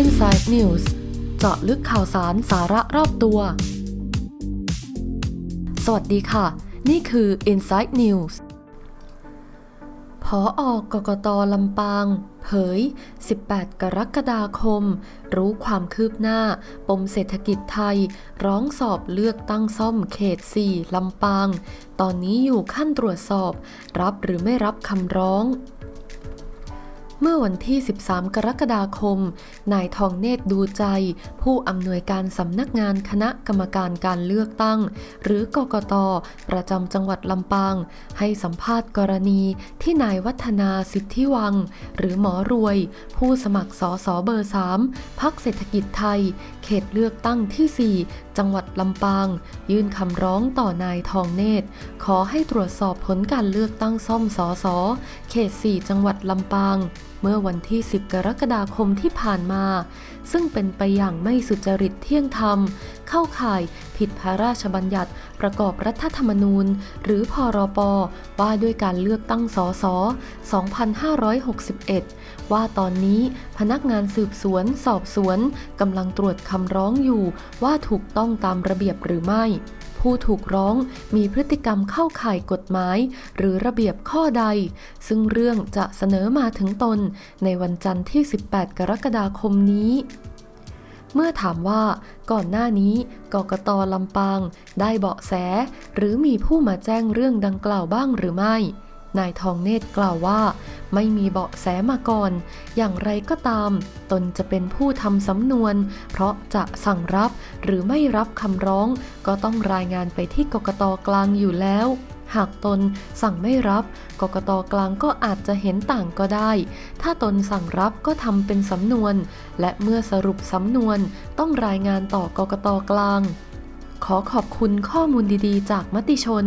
Inside News เจาะลึกข่าวสารสาระรอบตัว สวัสดีค่ะ นี่คือ Inside News พออกกตลำปาง เผย 18 กรกฎาคม รู้ความคืบหน้า ปมเศรษฐกิจไทย ร้องสอบเลือกตั้งซ่อมเขต 4 ลำปาง ตอนนี้อยู่ขั้นตรวจสอบ รับหรือไม่รับคำร้อง เมื่อวันที่ 13 กรกฎาคม นายทองเนตรดูใจ ผู้อำนวยการสำนักงานคณะกรรมการการเลือกตั้ง หรือกกต ประจำจังหวัดลำปาง ให้สัมภาษณ์กรณีที่นายวัฒนาสิทธิวัง หรือหมอรวย ผู้สมัครสอสอเบอร์ 3 พักเศรษฐกิจไทย เขตเลือกตั้งที่ 4 จังหวัดลำปาง ยื่นคำร้องต่อนายทองเนตร ขอให้ตรวจสอบผลการเลือกตั้งซ่อมสอสอเขต 4 จังหวัดลำปาง เมื่อวันที่ 10 กรกฎาคมที่ผ่านมา ซึ่งเป็นไปอย่างไม่สุจริตเที่ยงธรรม เข้าข่ายผิดพระราชบัญญัติ ประกอบรัฐธรรมนูญ หรือพรปว่าด้วยการเลือกตั้งสส2561 ว่าตอนนี้พนักงานสืบสวนสอบสวนกำลังตรวจคำร้องอยู่ว่าถูกต้องตามระเบียบหรือไม่ ผู้ถูกร้องมีพฤติกรรมเข้าข่ายกฎหมาย หรือระเบียบข้อใด ซึ่งเรื่องจะเสนอมาถึงตนในวันจันทร์ที่ 18 กรกฎาคมนี้เมื่อถามว่าก่อนหน้านี้กกตลำปาง ได้เบาะแส หรือมีผู้มาแจ้งเรื่องดังกล่าวบ้างหรือไม่ นายทองเนตรกล่าวว่า ไม่มีเบาะแสมาก่อน อย่างไรก็ตาม ตนจะเป็นผู้ทำสำนวน เพราะจะสั่งรับหรือไม่รับคำร้อง ก็ต้องรายงานไปที่กกตกลางอยู่แล้วหากตนสั่งไม่รับ กกตกลางก็อาจจะเห็นต่างก็ได้ ถ้าตนสั่งรับก็ทำเป็นสำนวน และเมื่อสรุปสำนวนต้องรายงานต่อกกตกลาง ขอขอบคุณข้อมูลดีๆ จากมติชน